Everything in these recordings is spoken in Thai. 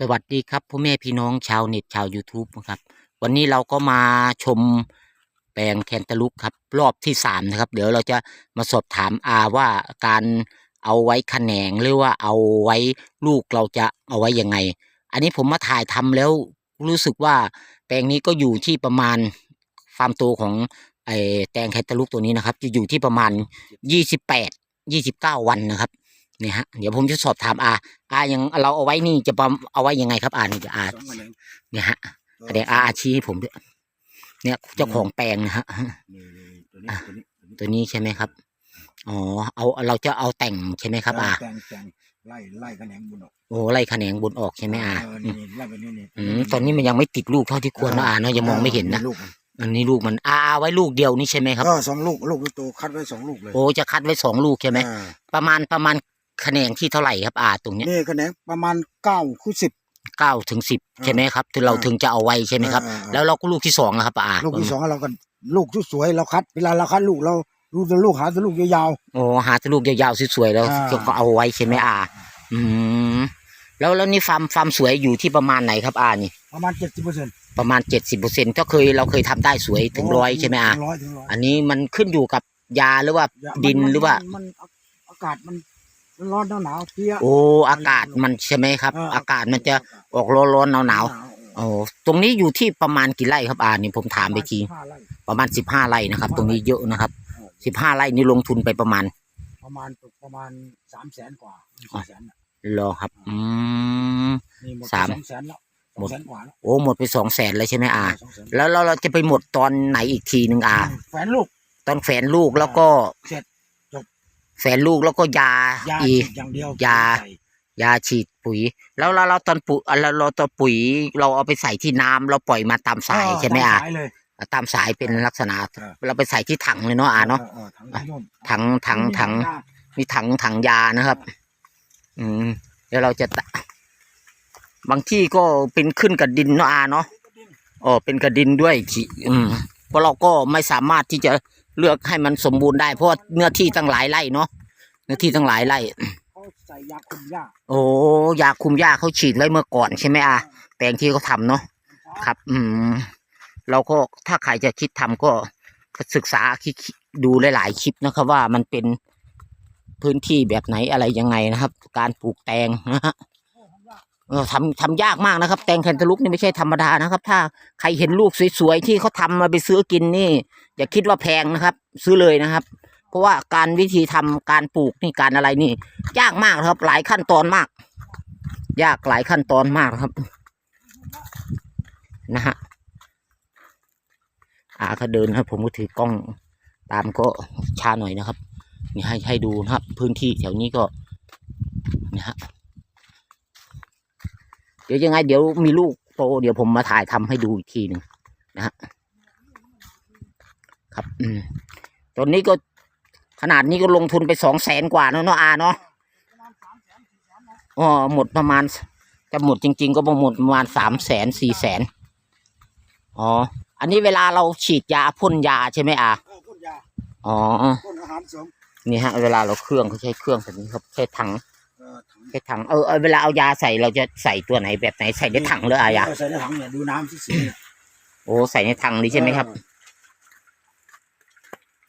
สวัสดีครับพ่อแม่พี่น้องชาวเน็ตชาว YouTube นะครับ วันนี้เราก็มาชมแปลงแคนตาลูปครับ รอบที่สามนะครับ เดี๋ยวเราจะมาสอบถามอาว่าการเอาไว้ขแขนงหรือว่าเอาไว้ลูกเราจะเอาไว้ยังไง อันนี้ผมมาถ่ายทำแล้วรู้สึกว่าแปลงนี้ก็อยู่ที่ประมาณฟาร์มโตของไอ้แตงแคนตาลูปตัวนี้นะครับจะอยู่ที่ประมาณยี่สิบแปดยี่สิบเก้าวันนะครับ เนี่ยฮะ เดี๋ยวผมจะสอบถามอาอายังเราเอาไว้นี่จะประมเอาไว้ยังไงครับอานี่จะอาสองอันเลยเนี่ยฮะเดี๋ยวอาอาชี้ให้ผมด้วยเนี่ยเจ้าของแปลงนะฮะนี่ตัวนี้ตัวนี้ตัวนี้ใช่ไหมครับอ๋อเอาเราจะเอาแต่งใช่ไหมครับอาแตงแตงไล่ไล่คะแนนบุญออกโอ้ไล่แขนงบนออกใช่ไหมอาเอออืนี่มนี่ไล่ไปนี่นี่อืมตอนนี้มันยังไม่ติดลูกเท่าที่ควรนะอาเนาะยังมองไม่เห็นนะลูกมันอันนี้ลูกมันอาอาไว้ลูกเดียวนี่ใช่ไหมครับก็สองลูกลูกโตคัดไว้สองลูกเลยโอ้จะคัดไว้สองลูกใช่ไหมอ่าประมาณประมาณ แขนงที่เท่าไหร่ครับอาตรงเนี้ยนี่คะแนนประมาณเก้าคู่สิบ เก้าถึงสิบใช่ไหมครับถึงเราอ่าถึงจะเอาไว้ใช่ไหมครับ อ่าอ่า แล้วเราก็ลูกที่สองนะครับอาลูกที่สองเราก็ลูกที่สวยเราคัด เวลาเราคัดลูกเราลูกแต่ลูกหาแต่ลูกยาว โอ้หาแต่ลูกยาวๆสวยๆแล้วอ่า ก็เอาไว้ใช่ไหมอาอืมแล้วแล้วนี่ฟาร์มฟาร์มสวยอยู่ที่ประมาณไหนครับอานี่ ๆประมาณเจ็ดสิบเปอร์เซ็นต์ประมาณเจ็ดสิบเปอร์เซ็นก็เคยเราเคยทำได้สวยถึงร้อยใช่ไหมอาถึงร้อยถึงร้อยอันนี้มันขึ้นอยู่กับยาหรือว่าดินมัหรือว่ามันอากาศมันมัน ร้อนหนาวๆเพี้ย โอ้อากาศมันใช่ไหมครับเอากาศมันจะออกร้อนๆหนาวๆโอ้ตรงนี้อยู่ที่ประมาณกี่ไร่ครับอานี่ผมถามไปทีห้าไร่ประมาณสิบห้าไร่นะครับ ตรงนี้เยอะนะครับสิบห้าไร่นี่ลงทุนไปประมาณประมาณตกประมาณสามแสนกว่าสี่แสนน่ะรอครับอืม นี่หมดสาม สองแสนแล้วหมดสองแสนกว่าแล้วโอ้หมดไปสองแสนเลยใช่ไหมอาสองแสนแล้วเราเราจะไปหมดตอนไหนอีกทีหนึ่งอาแฟนลูกตอนแฝนลูกแล้วก็เสร็จ แฝนลูกแล้วก็ยายาอี ฉีดอย่างเดียวยา ใส่ยาฉีดปุ๋ย แล้วเราเราตอนปุ๋ยเราเราตอนปุ๋ยเราเอาไปใส่ที่น้ำเราปล่อยมาตามสายใช่ไหมอะตาสายเลย ตามสายเป็นลักษณะ เออ เราไปใส่ที่ถังเลยเนาะอะเนาะออถังที่นู่นถังถังถัง มีมีถังถังยานะครับ อืมเดี๋ยวเราจะตะบางที่ก็เป็นขึ้นกับดินเนาะอาเนาะอ๋อเป็นกระดินด้วยที่อืมเพราะเราก็ไม่สามารถที่จะเลือกให้มันสมบูรณ์ได้เพราะว่าเนื้อที่ตั้งหลายไร่เนาะ เนื้อที่ตั้งหลายไร่เขาใส่ยาคุมหญ้าโอ้ยาคุมหญ้าเขาฉีดไว้เมื่อก่อนใช่ไหมอะแปลงที่เขาทำเนาะครับ อืมเราก็ถ้าใครจะคิดทำก็ศึกษาคิดดูหลาย ๆ คลิปนะครับ ว่ามันเป็นพื้นที่แบบไหนอะไรยังไงนะครับ การปลูกแตงนะฮะเออทำทำยากมากนะครับ แตงแคนตาลูปนี่ไม่ใช่ธรรมดานะครับ ถ้าใครเห็นลูกสวย ๆ ที่เขาทำมาไปซื้อกินนี่ อย่าคิดว่าแพงนะครับ ซื้อเลยนะครับ เพราะว่าการวิธีทำการปลูกนี่การอะไรนี่ยากมากครับ หลายขั้นตอนมาก ยากหลายขั้นตอนมากครับนะฮะอาเขาเดินครับ ผมก็ถือกล้องตามก็ช้าหน่อยนะครับ นี่ให้ให้ดูนะครับ พื้นที่แถวนี้ก็นะฮะเดี๋ยวยังไง เดี๋ยวมีลูกโตเดี๋ยวผมมาถ่ายทำให้ดูอีกทีหนึ่งนะฮะครับ อืมตอนนี้ก็ ขนาดนี้ก็ลงทุนไปสองแสนกว่าแล้วเนาะอาเนาะอ๋อหมดประมาณจะหมดจริง ๆ ก็ประหมดประมาณสามแสนสี่แสนอ๋อ อันนี้เวลาเราฉีดยาพ่นยาใช่ไหมอะเออพ่นยาอ๋อพ่นอาหารเสริมนี่ฮะเวลาเราเครื่องเขาใช้เครื่องแบบนี้ครับใช้ถังเออถังใช้ถังเออเออเวลาเอายาใส่เราจะใส่ตัวไหนแบบไหนใส่ในถังหรืออะไรอะเใส่ในถังเนี่ยดูน้ำที่สีเนี่ยโอ้ใส่ในถังนี้ใช่ไหมครับ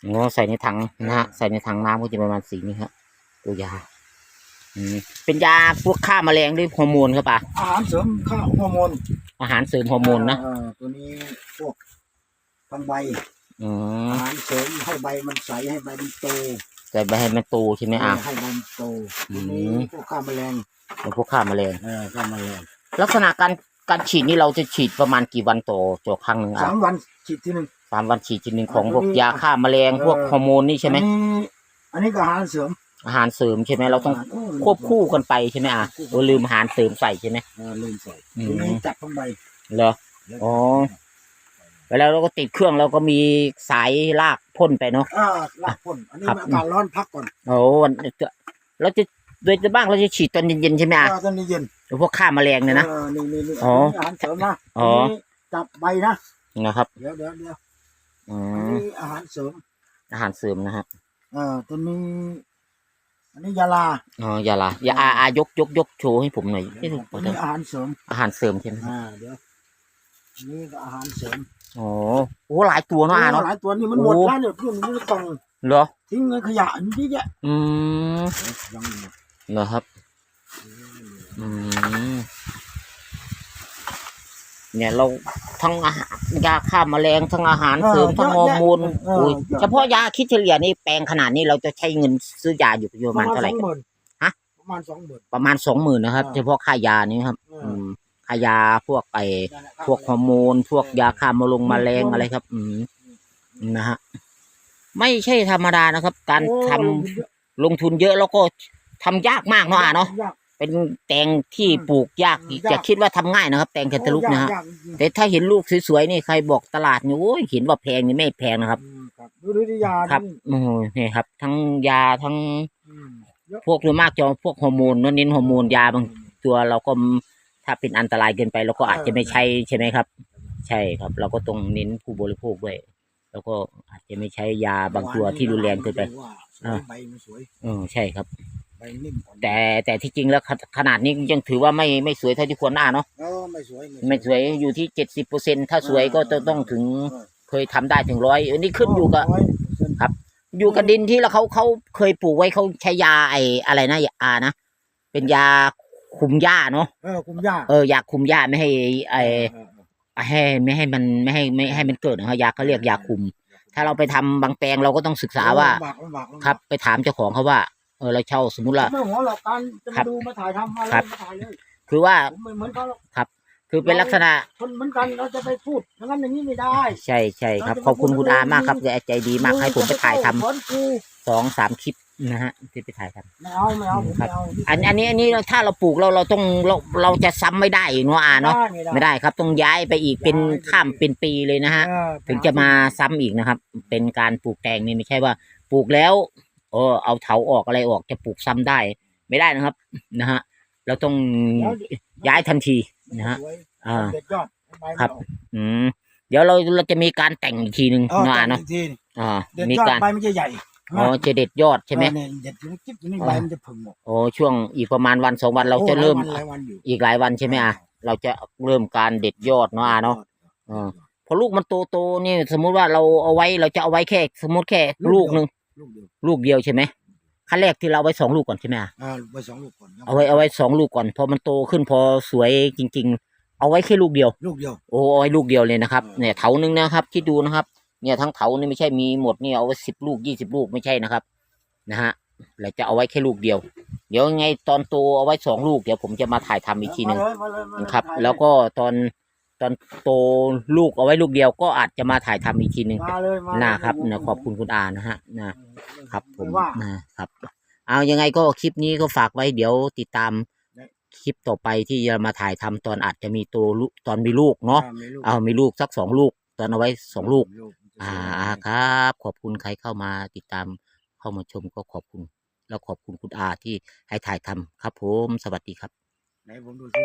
โอ้ใส่ในถังนะฮะใส่ในถังน้ำก็จะประมาณสีนี้ครับตัวยาอืมเป็นยาพวกฆ่าแมลงด้วยฮอร์โมนครับอะอาหารเสริมข้าวฮอร์โมนอาหารเสริมฮอร์โมนนะเออตัวนี้พวกทางใบอืมอาหารเสริมให้ใบมันใสให้ใบมันโตแต่ไปให้มันโตใช่ไหมอะให้ใบมันโตอืตัวมนี้พวกข้าวแมลงเป็นพวกฆ่าแมลงเออข้าวแมลงลักษณะการการฉีดนี่เราจะฉีดประมาณกี่วันต่อต่อครั้งหนึ่งอะสามวันฉีดทีหนึ่ง สามวันฉีดทีหนึ่งของอ่าพวกตัวนี้ยาฆ่าแมลงเออพวกฮอร์โมนนี่ใช่ไหมอันนี้อันนี้ก็อาหารเสริมอาหารเสริมใช่ไหมเราต้องเออควบคู่กันไปใช่ไหมอะควบคู่โอ้ลืมอาหารเสริมใส่ใช่ไหมเออลืมใส่อืมตัวนี้จับทางใบเหรออ๋อเวลาเราก็ติดเครื่องเราก็มีสายลากพ่นไปเนาะอ่าลากพ่นอันนี้ครับอากาศร้อนพักก่อนโอ้วันเราจะโดยจะบ้างเราจะฉีดตอนเย็นๆใช่ไหมอะอ่าตอนนี้เย็นพวกฆ่าแมลงเนี่ยนะออนี่นี่นี่อ๋ออาหารเสริมนะอ๋อนนี้จับใบนะนะครับเดี๋ยวเดี๋ยวเดี๋ยว อือันมนี้อาหารเสริมอาหารเสริมนะฮะอ่าตัวนี้ อันนี้ยาลาอ๋ออย่าละอย่าอาอายกยกยกโชว์ให้ผมหน่อยอันนี้อาหารเสริมอาหารเสริมใช่ไหมครับอ่าเดี๋ยวอันนี้ก็อาหารเสริมอ๋อโอ้หลายตัวเนาะอาเนาะ หลายตัวนี่มันหมดโอ้ แล้วเนี่ยเพื่อนมันไม่ต้องเหรอทิ้งเงินขยะอันนี้เยอะอืมยังไม่หมดเหรอครับอืม เนี่ยเราทั้งอาหารยาฆ่าแมลงทั้งอาหารเสริมทั้งฮอร์โมนอุ้ยเฉพาะยาคิดเฉลี่ยนี่แปลงขนาดนี้เราจะใช้เงินซื้อยาอยู่ประมาณเท่าไหร่สองหมื่นฮะประมาณสองหมื่นประมาณสองหมื่นนะครับอ่าเฉพาะค่ายานี่ครับเอออืมค่ายาพวกไอพวกฮอร์โมน พวกยาฆ่าแมลงแมลงอะไรครับ อืมนะฮะไม่ใช่ธรรมดานะครับ การโอ้ทำลงทุนเยอะแล้วก็ทำยากมากเนาะอะเนาะยก เป็นแตงที่อืมปลูกยากยากจะคิดว่าทำง่ายนะครับ แตงแคนตาลูปนะฮะโอ้ยากจริงแต่ถ้าเห็นลูกสวยๆนี่ใครบอกตลาดนี่โอ้ยเห็นว่าแพงนี่ไม่แพงนะครับ อืมครับดูดูที่ยาครับนี่โอ้โหนี่ครับ ทั้งยาทั้งอืมเยอะพวกโดยมากจะพวกฮอร์โมนเนอะเน้นฮอร์โมนยาบางตัวเราก็ถ้าเป็นอันตรายเกินไปเราก็อาจจะไม่ใช้ใช่ไหมครับ ใช่ครับ เราก็ต้องเน้นผู้บริโภคด้วยแล้วก็อาจจะไม่ใช้ยาบางตัวที่รุนแรงเกินไปว่าสวยอ่า ใบมันสวย เออใช่ครับใบ นิ่มอ่อนแต่แต่ที่จริงแล้วขขนาดนี้ยังถือว่าไม่ไม่สวยเท่าที่ควรน่าเนาะเออไม่สวยไม่สวยอยู่ที่เจ็ดสิบเปอร์เซ็นถ้าสวยก็จะต้องถึงเคยทำได้ถึงร้อยอันนี้ขึ้นอยู่กับ100%อยู่กับดินที่แล้วเขาเขาเคยปลูกไว้เขาใช้ยาไออะไรนะอานะเป็นยาคุมหญ้าเนาะเออคุมหญ้าเออยาคุมหญ้าไม่ให้ไอเออเออให้ไม่ให้มันไม่ให้ไม่ให้มันเกิดนะครับยาเขาเรียกยาคุม ถ้าเราไปทำบางแปลงเราก็ต้องศึกษาว่า ลำบกลำบากลำบากครับไปถามเจ้าของเขาว่า เออเราเช่าสมมุติว่าไม่หัวหรอกการจะครัมาบดูมาถ่ายทำมาครัแล้วบมาถ่ายเลยคือว่าผมไม่เหมือนเขาหรอกคือเป็นลักษณะ คนเหมือนกันเราจะไปพูดอย่างนั้นอย่างนี้ไม่ได้ใช่ใช่ครับขอบคุณคุณอามากครับใจดีมากให้ผมไปถ่ายทำสอนครูสองสามคลิปนะฮะที่ไปถ่ายทำ ไม่เอาไม่เอาผมไม่เอาอันอันนี้อันนี้ถ้าเราปลูกเราเราต้องเราเราจะซ้ำไม่ได้เนาะอาเนาะไม่ได้ไม่ได้ครับต้องย้ายไปอีกเป็นข้ามเป็นปีเลยนะฮะ เออถึงจะมาซ้ำอีกนะครับ เป็นการปลูกแตงนี่ไม่ใช่ว่า ปลูกแล้ว เออเอาเถาออกอะไรออกจะปลูกซ้ำได้ ไม่ได้นะครับนะฮะเราต้องย้ายทันทีนะฮะสวยอ่า เด็ดยอดใบมันครับ ออกอืมเดี๋ยวเราเราจะมีการแต่งอีกทีหนึ่งเออเนาะแต่อาเนาะอีกทีอ่าเด็ดมียอดการใบมันจะใหญ่อ๋อจะเด็ดยอดใช่ไหม เออเนี่ยเด็ดอยู่จิ๊บอยู่นี่ใบมันจะผึ่งหมดโอ้ช่วงอีกประมาณวันสองวันเราจะเริ่ม โอ้หลายวันหลายวันอยู่อีกหลายวันใช่ไหมอะเราจะเริ่มการเด็ดยอดเนาะอาเนาะอ่าพอลูกมันโตโตๆนี่สมมุติว่าเราเอาไว้เราจะเอาไว้แค่ สมมติแค่ลูกหนึ่ง ลูกเดียวลูกเดียวใช่ไหมขั้นแรกที่เราเอาไว้สองลูกก่อนใช่ไหมอะอ่าไว้สองลูกก่อนครับเอาไว้เอาไว้สองลูกก่อนพอมันโตขึ้นพอสวยจริง ๆ เอาไว้แค่ลูกเดียว ลูกเดียว โอ้เอาไว้ลูกเดียวเลยนะครับอ่าเนี่ยเถาหนึ่งนะครับคิดดูนะครับ เนี่ยทั้งเถานี่ไม่ใช่มีหมดนี่เอาไว้สิบลูกยี่สิบลูกไม่ใช่นะครับนะฮะเราจะเอาไว้แค่ลูกเดียว เดี๋ยวยังไงตอนโตเอาไว้สองลูกเดี๋ยวผมจะมาถ่ายทำอีกทีหนึ่ง มาเลยมาเลยมาเลยครับ ถ่ายเยแล้วก็ตอน ตอนโตลูกเอาไว้ลูกเดียวก็อาจจะมาถ่ายทำอีกทีหนึ่งมาเลยมาเลยนะครับนะขอบคุณคุณอานะฮะนะครับผมว่านะครับ เอายังไงก็คลิปนี้ก็ฝากไว้เดี๋ยวติดตามคลิปต่อไปที่จะมาถ่ายทำตอนอาจจะมีตัวลูกตอนมีลูกเนาะมีลูกเอามีลูกสักสองลูก ตอนเอาไว้สองลูกลูก อ่าครับ ขอบคุณใครเข้ามาติดตามเข้ามาชมก็ขอบคุณ แล้วขอบคุณคุณอาที่ให้ถ่ายทำครับผมสวัสดีครับไหนผมดูสิ